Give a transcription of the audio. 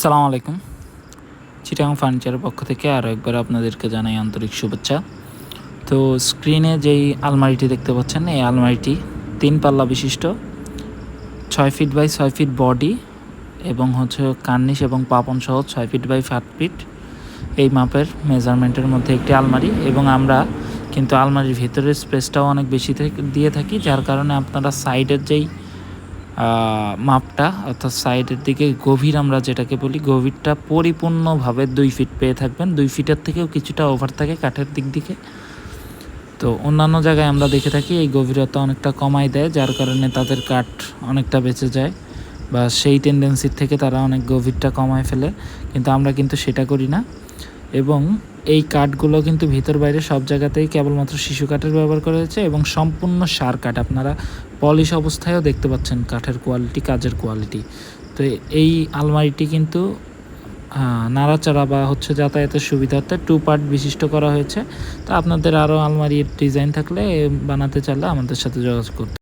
সালাম আলাইকুম। চিটাং ফার্নিচারের পক্ষ থেকে আরও একবার আপনাদেরকে জানাই আন্তরিক শুভেচ্ছা। তো স্ক্রিনে যেই আলমারিটি দেখতে পাচ্ছেন, এই আলমারিটি তিন পাল্লা বিশিষ্ট, ছয় ফিট বাই ছয় ফিট বডি এবং হচ্ছে কার্নিশ এবং পাপন সহ ছয় ফিট বাই সাত ফিট। এই মাপের মেজারমেন্টের মধ্যে একটি আলমারি এবং আমরা কিন্তু আলমারির ভিতরের স্পেসটাও অনেক বেশি দিয়ে থাকি, যার কারণে আপনারা সাইডের যেই মাপটা, অর্থাৎ সাইডের দিকে গভীর আমরা যেটাকে বলি, গভীরটা পরিপূর্ণভাবে দুই ফিট পেয়ে থাকবেন। দুই ফিটের থেকেও কিছুটা ওভার থাকে কাঠের দিক দিকে। তো অন্যান্য জায়গায় আমরা দেখে থাকি এই গভীরতা অনেকটা কমাই দেয়, যার কারণে তাদের কাঠ অনেকটা বেঁচে যায় বা সেই টেন্ডেন্সির থেকে তারা অনেক গভীরটা কমায় ফেলে। কিন্তু আমরা কিন্তু সেটা করি না। এবং এই কাঠগুলো কিন্তু ভিতর বাইরে সব জায়গাতেই কেবলমাত্র শিশু কাঠের ব্যবহার করা হয়েছে এবং সম্পূর্ণ সার কাঠ। আপনারা পলিশ অবস্থায়ও দেখতে পাচ্ছেন কাঠের কোয়ালিটি কাজের কোয়ালিটি তো এই আলমারিটি কিন্তু নাড়াচাড়া বা হচ্ছে যাতায়াতের সুবিধার্থে টু পার্ট বিশিষ্ট করা হয়েছে। তো আপনাদের আরও আলমারির ডিজাইন থাকলে বানাতে চাইলে আমাদের সাথে যোগাযোগ করতে